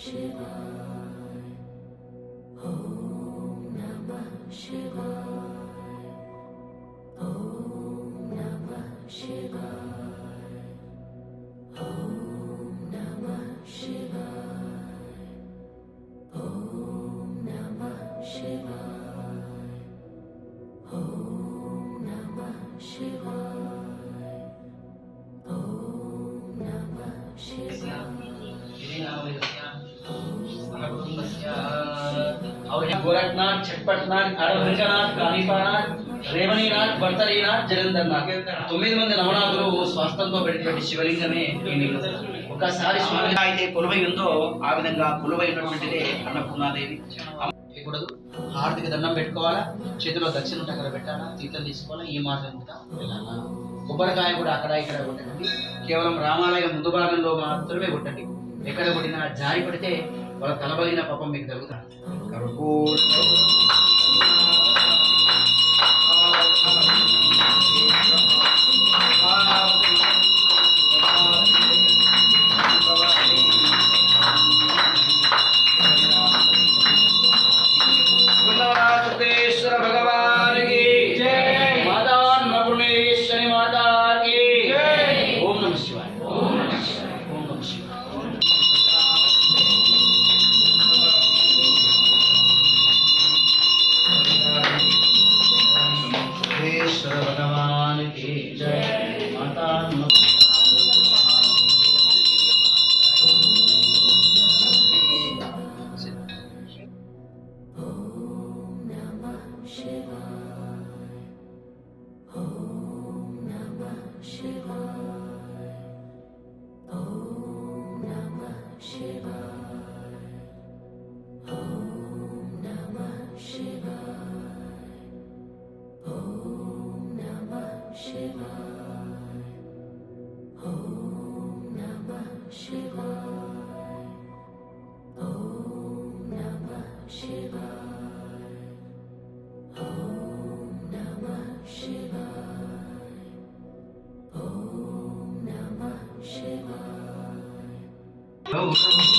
Shiva. Om Namah Shiva. Gorakhnath छटपटनाथ అడవికనాథ్ కాణిపానాథ్ రేవణీనాథ్ భర్తరీనాథ్ జగంధర్నాథ్ తొమ్మిది మంది నవనాథులు స్వాస్థంతో పెట్టినటువంటి శివలింగమే ఈ నీళ్ళు ఒకసారి స్వామి అయితే కొలువై ఉందో ఆ విధంగా కొలువై ఉన్నటువంటిదే అన్నపూర్ణాదేవి చేయకూడదు హారతికి దండం పెట్టుకోవాలా చేతిలో దక్షిణ ఉంటే అక్కడ పెట్టాలా తీర్థం తీసుకోవాలా ఈ మార్గం కూడా వెళ్ళాలా కొబ్బరికాయ కూడా అక్కడ ఇక్కడ కొట్టండి కేవలం రామాలయం ముందు భాగంలో మాత్రమే కొట్టండి ఎక్కడ కొట్టినా జారి పడితే వాళ్ళ తలబలిన పాపం మీకు なるほど。సిద్ధేశ్వర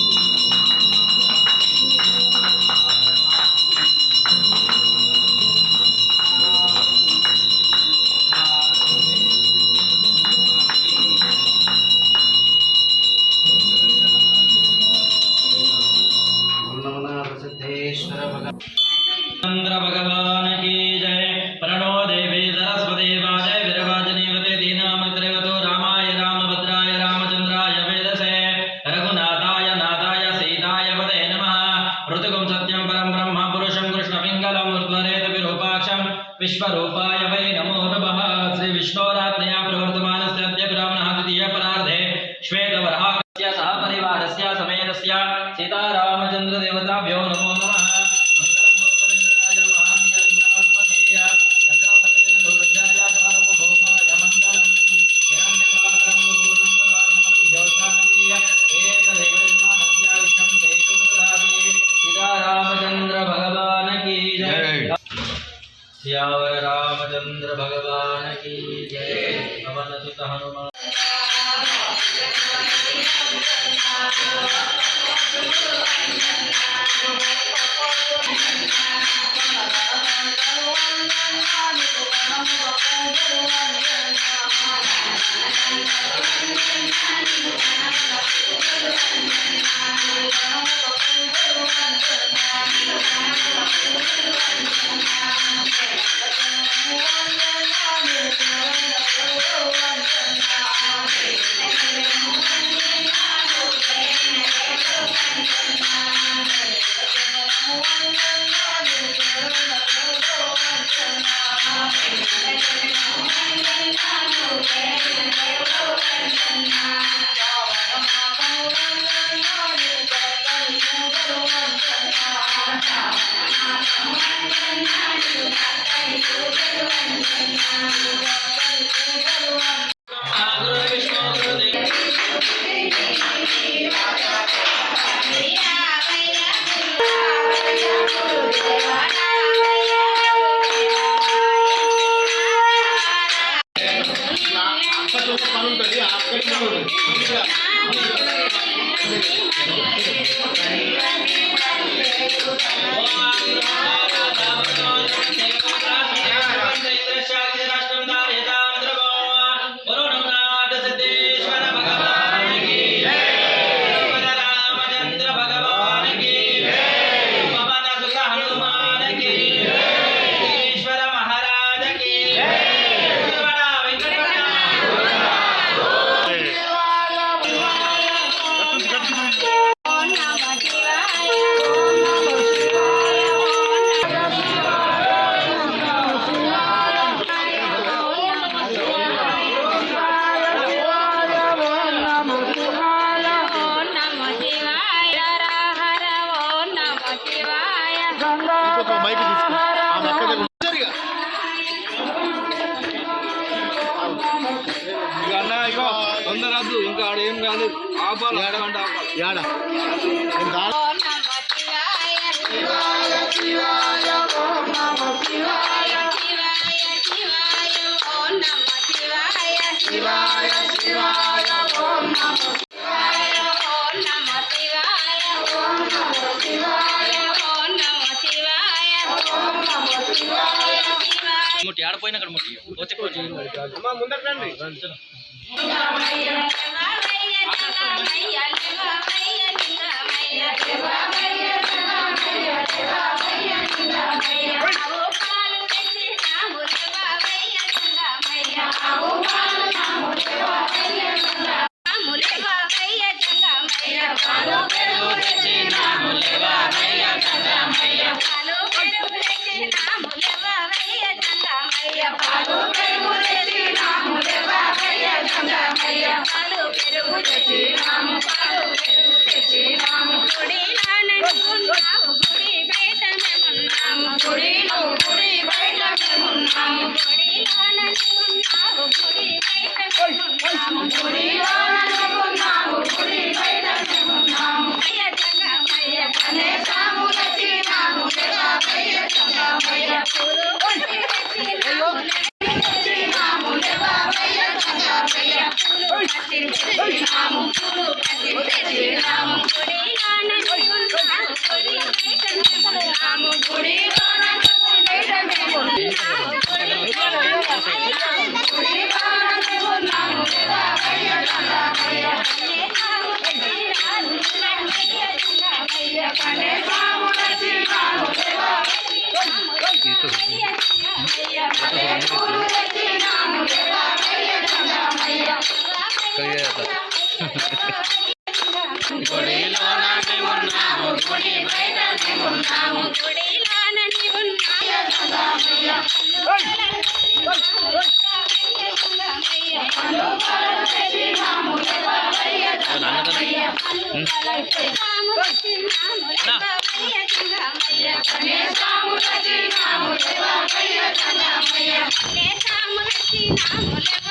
मुटी आड़ पोई ना कर मुटी वो तो कोई चीज़ हमारा मुंदर प्लान नहीं 你拿我两个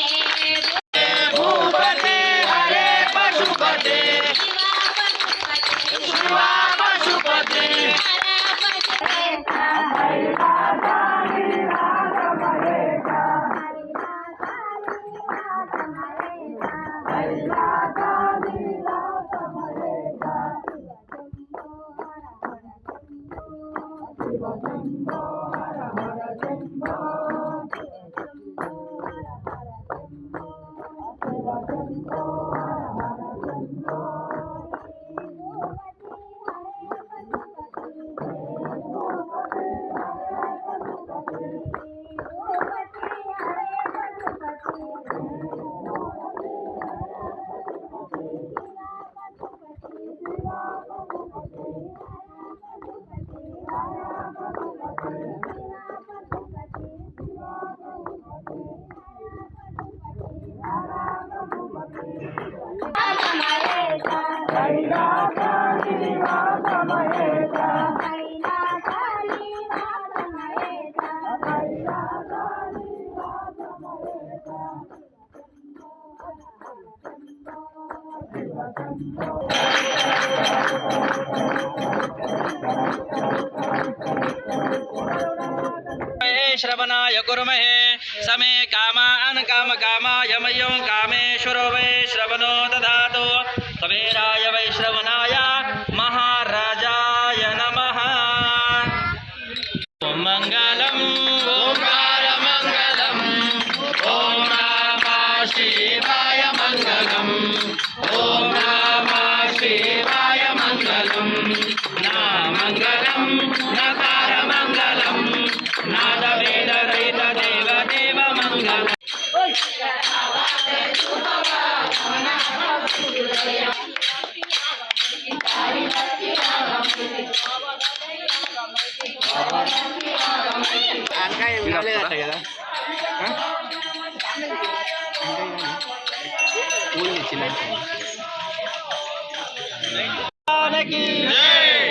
গরমে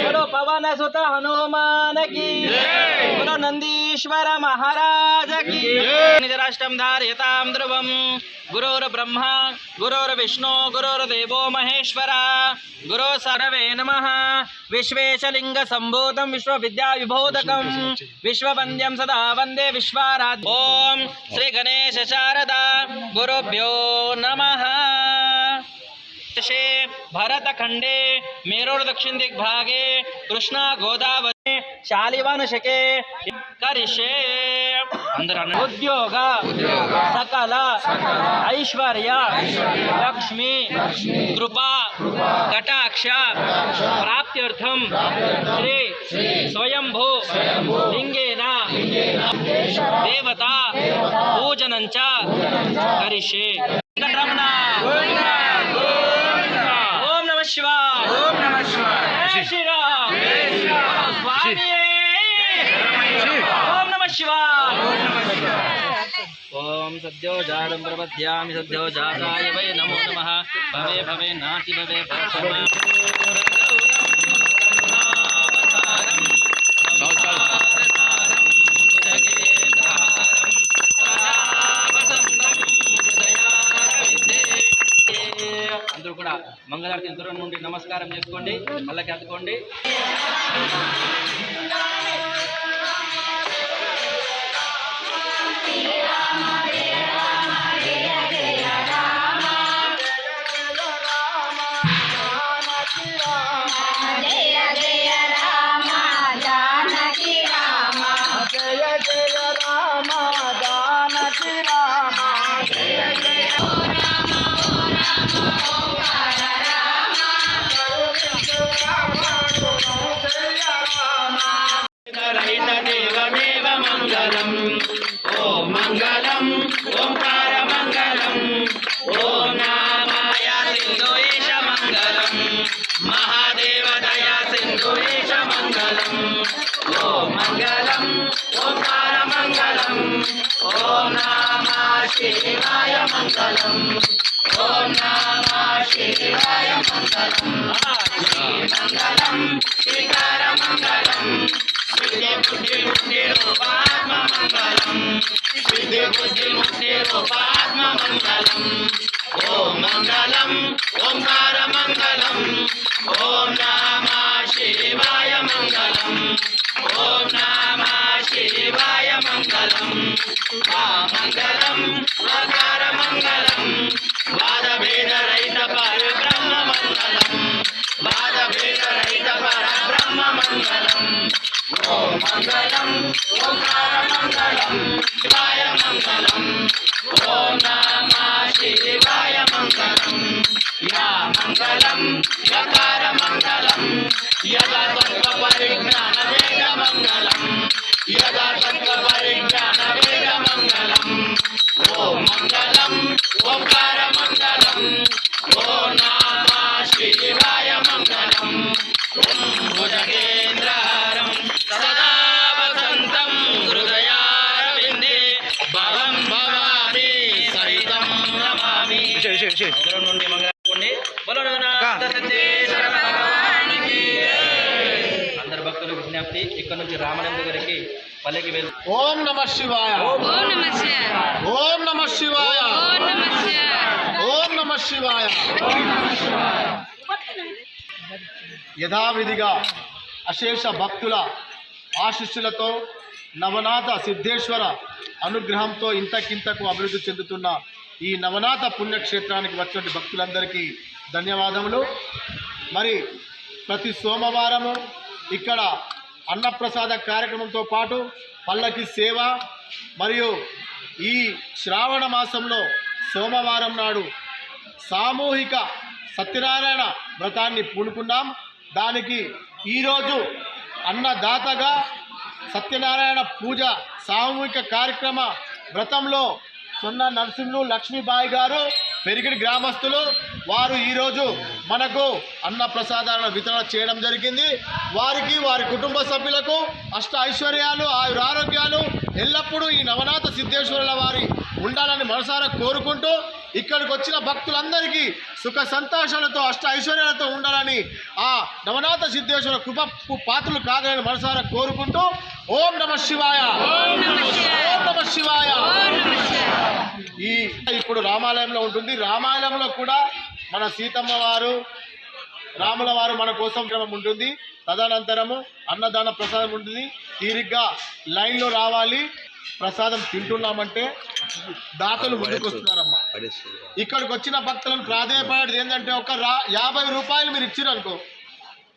बोलो पवन सुत हनुमान की बोलो नंदीश्वर महाराज की निजराष्ट्रम धारयतां ध्रुवं गुरोर्ब्रह्मा गुरोर्विष्णु गुरोर्देवो महेश्वर गुरो सर्वे नमः विश्वेशलिङ्गसम्भूतं विश्वविद्याविबोधकं विश्ववन्द्यं सदा वंदे विश्वाराध ॐ श्रीगणेश शारदा गुरुभ्यो नमः। देशे मेरो दक्षिण दिग्भागे कृष्णा गोदावरी शालिवनशके। करिष्ये। उद्योग। सकल। ऐश्वर्य। लक्ष्मी। कृपा। कटाक्ष। प्राप्त्यर्थम। श्री। स्वयंभो। लिंगेन देवता। पूजनं च। ఓం ఓం సద్యో జాతం ప్రపద్యామి సద్యో జాతాయ వై నమో నమః. భవే భవే నాతి భవే భవసమ అందరూ కూడా మంగళారతి దూరం నుండి నమస్కారం చేసుకోండి మళ్ళీ అందుకోండి మంగళం ఓం నామ శివాయ మంగళం మంగళం శ్రీకార మంగళం సిద్ధి బుద్ధి ముక్తి రూపాత్మ మంగళం సిద్ధి బుద్ధి ముక్తి రూపాత్మ మంగళం. అందరు భక్తులు విజ్ఞప్తి ఇక్కడ నుంచి రామలింగ గారికి పల్లెకి వెళ్ళి ఓం నమ శివాయ ఓం నమ శివాయ ఓం నమ శివాయ. ఓం నమ శివాయ. యథావిధిగా అశేష భక్తుల ఆశీస్సులతో నవనాథ సిద్ధేశ్వర అనుగ్రహంతో ఇంతకింతకు అభివృద్ధి చెందుతున్న ఈ నవనాథ పుణ్యక్షేత్రానికి వచ్చినటువంటి భక్తులందరికీ ధన్యవాదములు. మరి ప్రతి సోమవారము ఇక్కడ అన్నప్రసాద కార్యక్రమంతో పాటు పల్లకి సేవ మరియు ఈ శ్రావణ మాసంలో సోమవారం నాడు సామూహిక సత్యనారాయణ వ్రతాన్ని పూనుకున్నాం. దానికి ఈరోజు అన్నదాతగా సత్యనారాయణ పూజ సామూహిక కార్యక్రమ వ్రతంలో సున్న నరసింహులు లక్ష్మీబాయి గారు పెరిగిడి గ్రామస్తులు వారు ఈరోజు మనకు అన్న ప్రసాదాలను వితరణ చేయడం జరిగింది. వారికి వారి కుటుంబ సభ్యులకు అష్ట ఐశ్వర్యాలు ఆయురారోగ్యాలు ఎల్లప్పుడూ ఈ నవనాథ సిద్ధేశ్వరుల వారి ఉండాలని మనసారా కోరుకుంటూ ఇక్కడికి వచ్చిన భక్తులందరికీ సుఖ సంతోషాలతో అష్ట ఐశ్వర్యాలతో ఉండాలని ఆ నవనాథ సిద్ధేశ్వర కృప పాత్రలు కాగలని మనసారా కోరుకుంటూ ఓం నమ శివాయ. ఓం నమః శివాయ. ఓం నమ శివాయ. ఓం నమః శివాయ. ఈ ఇప్పుడు రామాలయంలో ఉంటుంది. రామాలయంలో కూడా మన సీతమ్మ వారు రాముల వారు మన కోసం క్రమం ఉంటుంది. తదనంతరము అన్నదాన ప్రసాదం ఉంటుంది. తీరిగ్గా లైన్లో రావాలి. ప్రసాదం తింటున్నామంటే దాతలు ముందుకు వస్తున్నారమ్మా. ఇక్కడికి వచ్చిన భక్తులను ప్రాధాన్యపడేది ఏంటంటే ఒక రా యాభై రూపాయలు మీరు ఇచ్చిరు అనుకో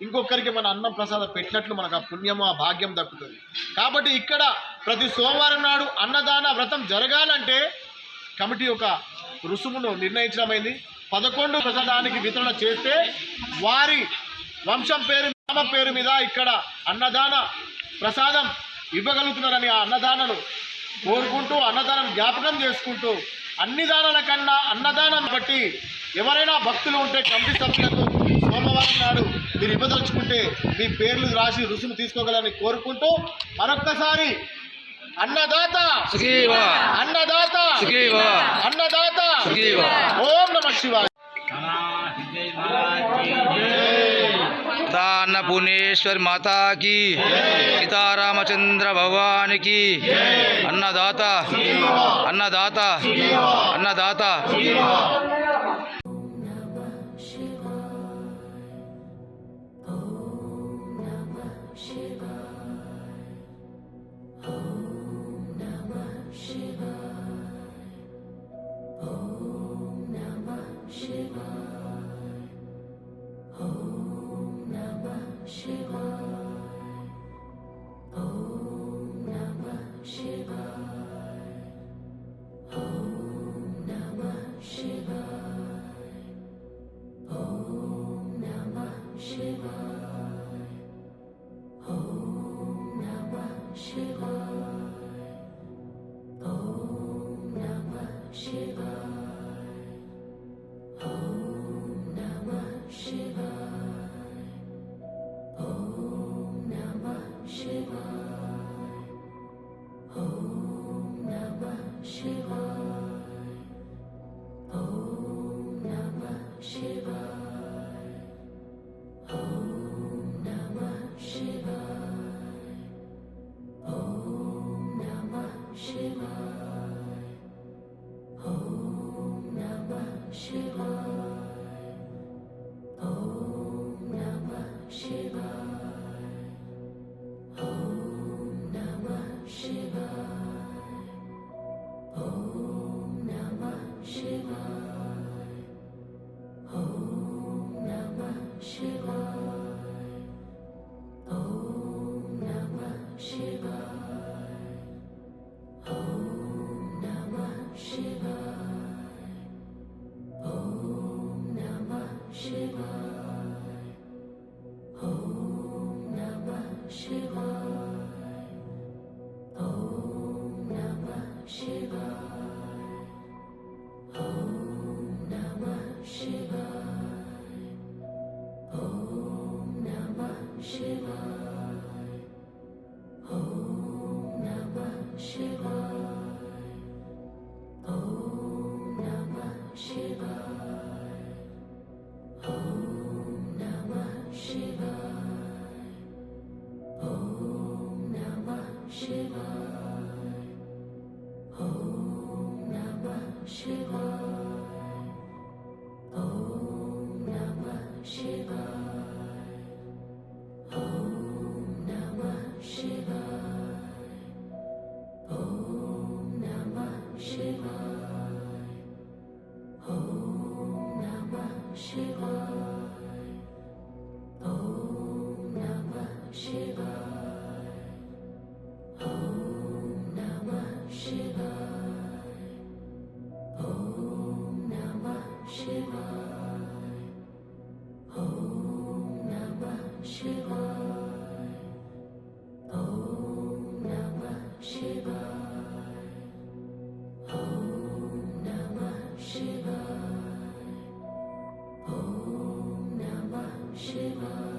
ఇంకొకరికి మన అన్నం ప్రసాదం పెట్టినట్లు మనకు ఆ పుణ్యము ఆ భాగ్యం దక్కుతుంది. కాబట్టి ఇక్కడ ప్రతి సోమవారం నాడు అన్నదాన వ్రతం జరగాలంటే కమిటీ ఒక రుసుమును నిర్ణయించడమైంది. పదకొండు ప్రసాదానికి వితరణ చేస్తే వారి వంశం పేరు నామ పేరు మీద ఇక్కడ అన్నదాన ప్రసాదం ఇవ్వగలుగుతున్నారని ఆ అన్నదానను కోరుకుంటూ అన్నదానం జ్ఞాపకం చేసుకుంటూ అన్ని దానాల కన్నా అన్నదానం బట్టి ఎవరైనా భక్తులు ఉంటే కమిటీ సభ్యులకు సోమవారం నాడు మీరు ఇవ్వదలుచుకుంటే మీ పేర్లు రాసి రుసుము తీసుకోగలని కోరుకుంటూ మరొక్కసారి అన్నదాత. అన్నదాత. అన్నదాత. ఓం నమ శివాయ. అన్నపూర్ణేశ్వరి మాతాకి సీతారామచంద్ర భగవానికి అన్నదాత. అన్నదాత. అన్నదాత. Shiva.